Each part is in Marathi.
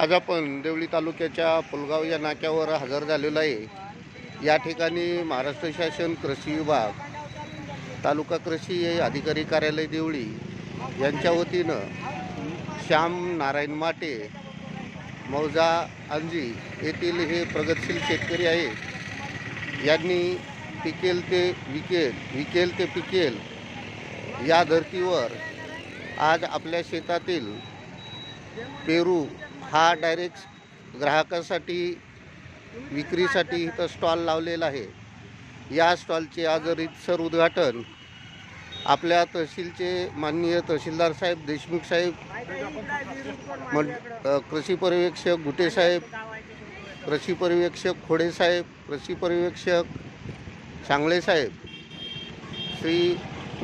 आज आपण देवळी तालुक्याच्या पुलगाव या नाक्यावर हजर झालेलो आहे. या ठिकाणी महाराष्ट्र शासन कृषी विभाग तालुका कृषी अधिकारी कार्यालय देवळी यांच्या वतीनं श्याम नारायण माटे मौजा अंजी येथील हे प्रगतशील शेतकरी आहेत. यांनी पिकेल ते विकेल विकेल ते पिकेल या धर्तीवर आज आपल्या शेतातील पेरू हा डायरेक्ट ग्राहकासाठी विक्रीसाठी इथं स्टॉल लावलेला आहे. या स्टॉलचे आज रीतसर उद्घाटन आपल्या तहसीलचे माननीय तहसीलदार साहेब देशमुख साहेब मं कृषी पर्यवेक्षक गुटेसाहेब कृषी पर्यवेक्षक खोडेसाहेब कृषी पर्यवेक्षक सांगळे साहेब श्री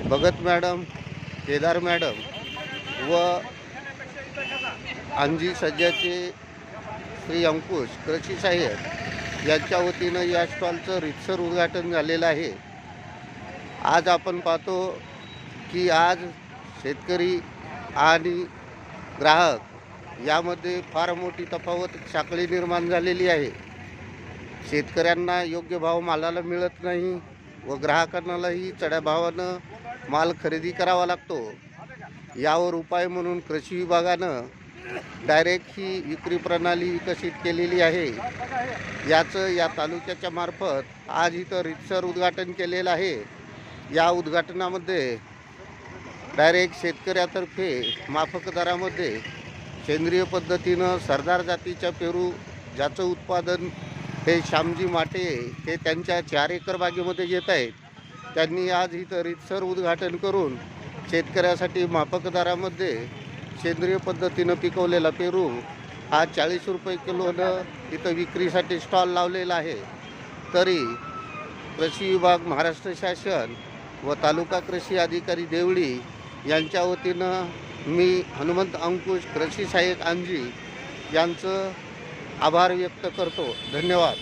भगत मॅडम केदार मॅडम व अंजी सज्जाचे श्री अंकुश कृषी साहेब यांच्या वतीनं या स्टॉलचं रितसर उद्घाटन झालेलं आहे. आज आपण पाहतो की आज शेतकरी आणि ग्राहक यामध्ये फार मोठी तफावत साखळी निर्माण झालेली आहे. शेतकऱ्यांना योग्य भाव मालाला मिळत नाही व ग्राहकांनाही चढ्या भावानं माल खरेदी करावा लागतो. यावर उपाय म्हणून कृषी विभागानं डायरेक्ट ही विक्री प्रणाली विकसित केलेली आहे. याचं या तालुक्याच्या मार्फत आज इथं रितसर उद्घाटन केलेलं आहे. या उद्घाटनामध्ये डायरेक्ट शेतकऱ्यातर्फे माफक दरामध्ये सेंद्रिय पद्धतीनं सरदार जातीच्या पेरू ज्याचं उत्पादन हे श्यामजी माटे हे त्यांच्या चार एकर बागेमध्ये घेत आहेत. त्यांनी आज इथं रितसर उद्घाटन करून शेतकऱ्यासाठी माफक दरामध्ये सेंद्रिय पद्धतीनं पिकवलेला पेरू हा चाळीस रुपये किलोनं इथं विक्रीसाठी स्टॉल लावलेला आहे. तरी कृषी विभाग महाराष्ट्र शासन व तालुका कृषी अधिकारी देवळी यांच्या वतीनं मी हनुमंत अंकुश कृषी सहाय्यक आंजी यांचं आभार व्यक्त करतो. धन्यवाद.